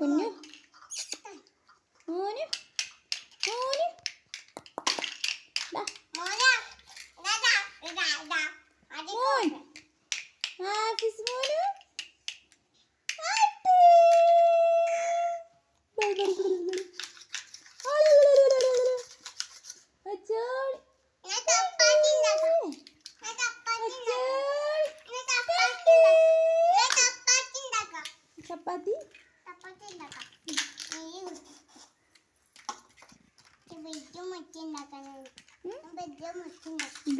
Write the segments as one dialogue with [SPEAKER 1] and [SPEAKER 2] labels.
[SPEAKER 1] 我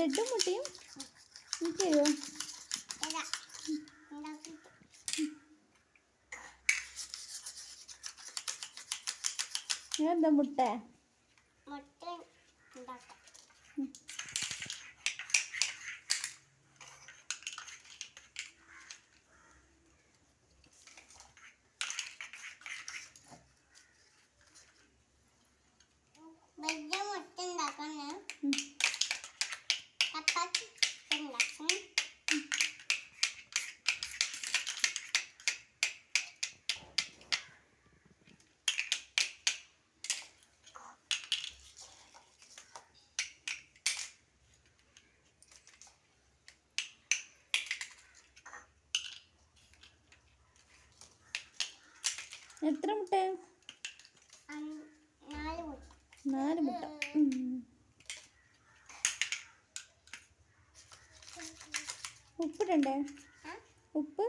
[SPEAKER 2] ബ്രെഡും മുട്ടയും
[SPEAKER 1] ചെയ്യോ
[SPEAKER 2] എന്താ മുട്ട? എത്ര മുട്ട?
[SPEAKER 1] നാല് മുട്ട. ഉപ്പിട്ടുണ്ടേ
[SPEAKER 2] ഉപ്പ്?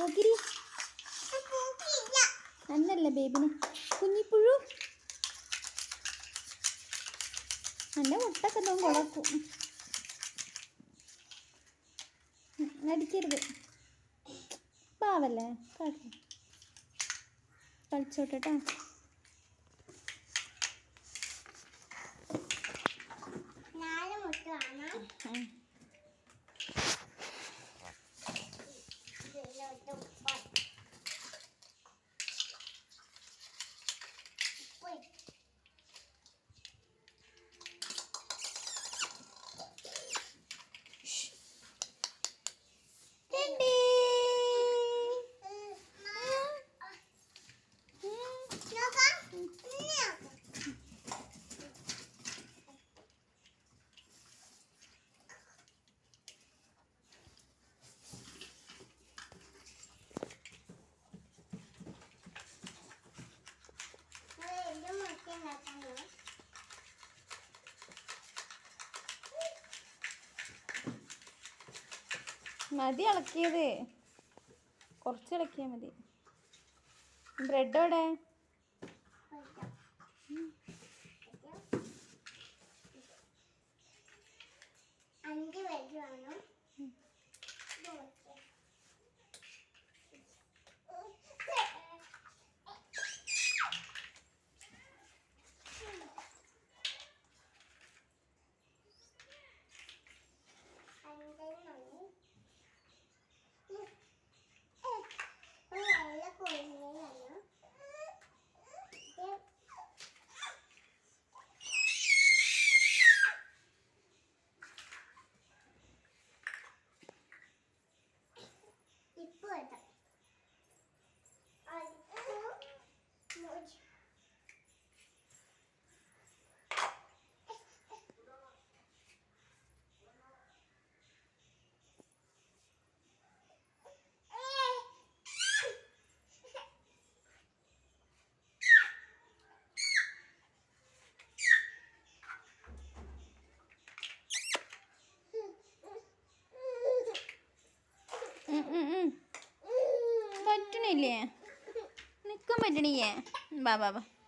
[SPEAKER 1] പോകിരി
[SPEAKER 2] അന്നല്ല ബേബിന്. കുഞ്ഞിപ്പുഴു. നല്ല മുട്ടൊക്കെ നോക്കും കുഴക്കും അടിക്കരുത് പാവല്ലേ? കളിച്ചോട്ടെ കേട്ടോ
[SPEAKER 1] നാല്
[SPEAKER 2] മതി ഇളക്കിയത്. കുറച്ച് ഇളക്കിയാൽ മതി. ബ്രെഡ് എവിടെ?
[SPEAKER 1] അഞ്ച് പേര് വേണം.
[SPEAKER 2] कमली है है। बाबा वाह वाह।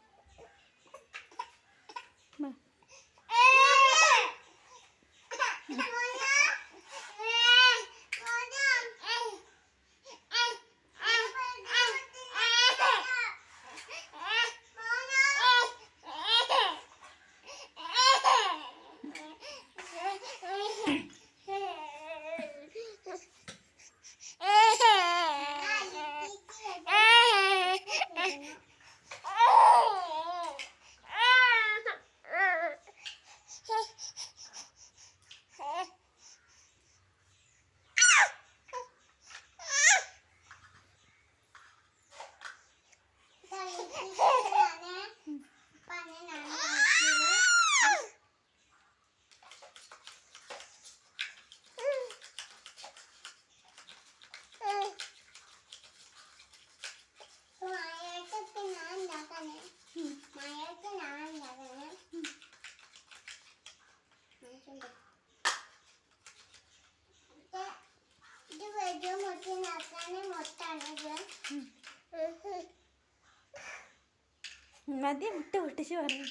[SPEAKER 2] ആദ്യം മുട്ട പൊട്ടിച്ച് പറഞ്ഞു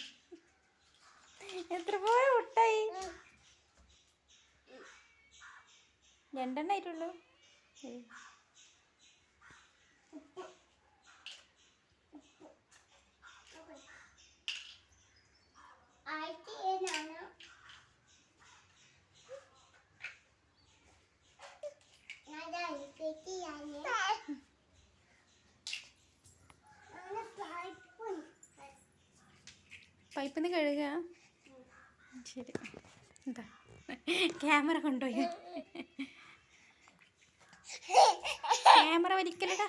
[SPEAKER 2] എത്ര പോലെ മുട്ടായി രണ്ടെണ്ണം ആയിട്ടുള്ളൂ.
[SPEAKER 1] ആയിട്ട് ഏതാണ് ഞാൻ ആയിട്ട് ഞാൻ
[SPEAKER 2] പൈപ്പിൽ നിന്ന് കഴുകുക ശരി. എന്താ ക്യാമറ കൊണ്ടുപോയി. ക്യാമറ വലിക്കലടാ.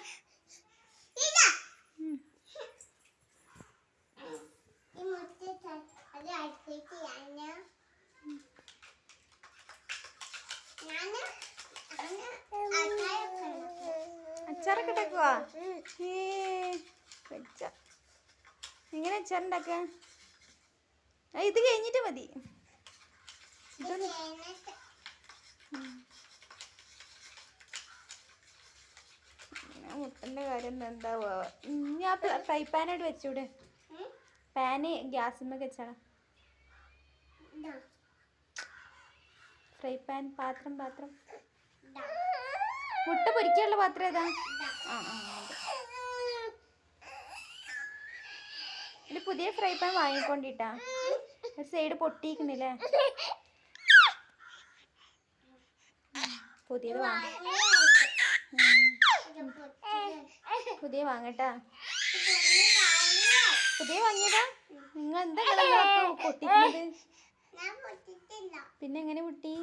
[SPEAKER 2] അച്ചാറൊക്കെ ഉണ്ടാക്കുവാ ഏ എങ്ങനെ അച്ചാറുണ്ടാക്കുക ഇത് കഴിഞ്ഞിട്ട് മതി. മുട്ടന്റെ മുട്ടന്റെ കാര്യം എന്താവുക ഞാൻ ഫ്രൈ പാനായിട്ട് വെച്ചൂടെ? പാന് ഗ്യാസിന്മേൽ വെച്ചാണ് ഫ്രൈ പാൻ പാത്രം പാത്രം. മുട്ട പൊരിക്കാനുള്ള പാത്രം ഏതാ? ആ ആ. പുതിയ ഫ്രൈ പാൻ വാങ്ങിക്കൊണ്ടിട്ടാ. സൈഡ് പൊട്ടിയിരിക്കണില്ലേ പുതിയത് വാങ്ങ. പുതിയ വാങ്ങട്ടാ. പുതിയ വാങ്ങിയതാ? നിങ്ങൾ എന്താ പൊട്ടിക്കുന്നത്? പിന്നെ എങ്ങനെ പൊട്ടി?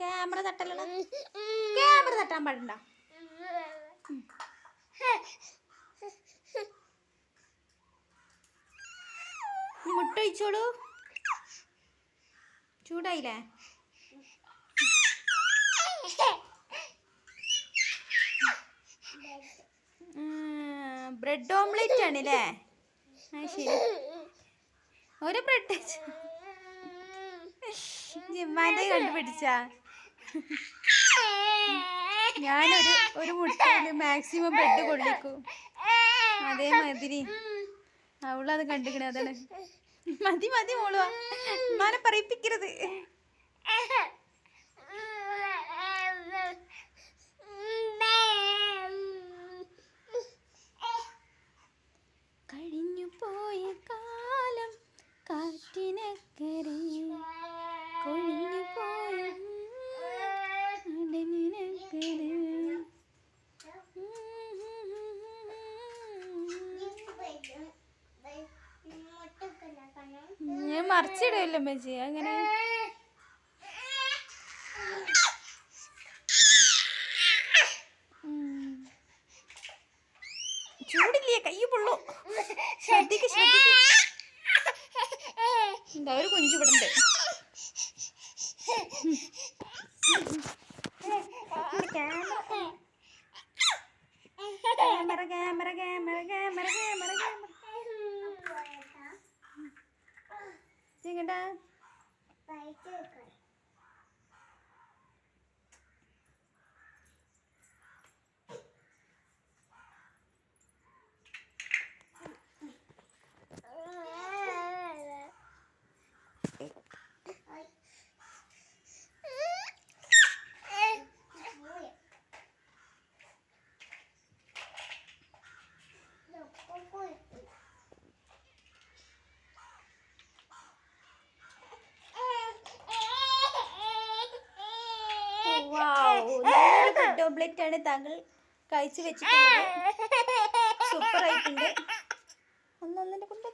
[SPEAKER 2] ക്യാമറ തട്ടല്ലോ ക്യാമറ തട്ടാൻ പാടണ്ട? ഇനി മുട്ട ഒഴിച്ചോളൂ ചൂടായില്ലേ ബ്രെഡ് ഓംലെറ്റ് ആണല്ലേ? ആ ശരി. ഒരു ബ്രെഡ് ജിമ്മാന്റെ കണ്ടുപിടിച്ച. ഞാനൊരു ഒരു മുട്ടയിൽ മാക്സിമം ബ്രെഡ് കൊള്ളിക്കും. അതേമാതിരി. അവളത് കണ്ടിക്കണ അതാണ് മതി മതി മോളുവാ. മാനെ പറയിപ്പിക്കരുത്. കഴിഞ്ഞു പോയ കാലം കാറ്റിനക്കരെ കൊഴിഞ്ഞു പോയ അടലിനക്കരെ ഞാൻ മറിച്ചിടുമല്ലോ മജി അങ്ങനെ. ചൂടില്ലേ? കൈ പൊള്ളു. ശ്രദ്ധിക്ക് എന്താ ഒരു കുഞ്ചു ഇവിടെ ഉണ്ട് camera camera camera camera camera camera ചെയ്യണ്ടാ bread omelette ആണ് താങ്കൾ കഴിച്ചു വെച്ചിട്ടുള്ളത്. സൂപ്പർ ആയിട്ടുണ്ട് ഒന്നൊന്നിനെ കൊണ്ട്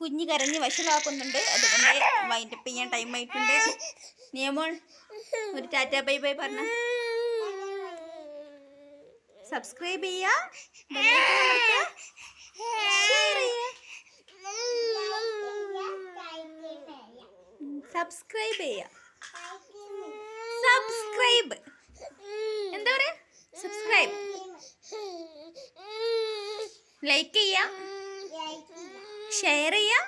[SPEAKER 2] കുഞ്ഞ് കരഞ്ഞ് വശമാക്കുന്നുണ്ട് അതുകൊണ്ട് വൈൻഡപ്പ് ചെയ്യാൻ ടൈം ആയിട്ടുണ്ട്. നിയമോൾ ഒരു ടാറ്റ ബൈ ബൈ പറഞ്ഞ. സബ്സ്ക്രൈബ് ചെയ്യുക. ഷെയർ സബ്സ്ക്രൈബ് ചെയ്യുക സബ്സ്ക്രൈബ് എന്താ പറയാ? സബ്സ്ക്രൈബ് ലൈക്ക് ചെയ്യാം. ഷെയർ ചെയ്യാം.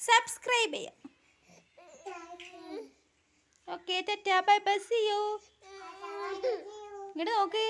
[SPEAKER 2] സബ്സ്ക്രൈബ് ചെയ്യാം. ഓക്കെ ടാറ്റാ ബൈ ബസ് ചെയ്യൂ ഇങ്ങോട്ട് നോക്ക്.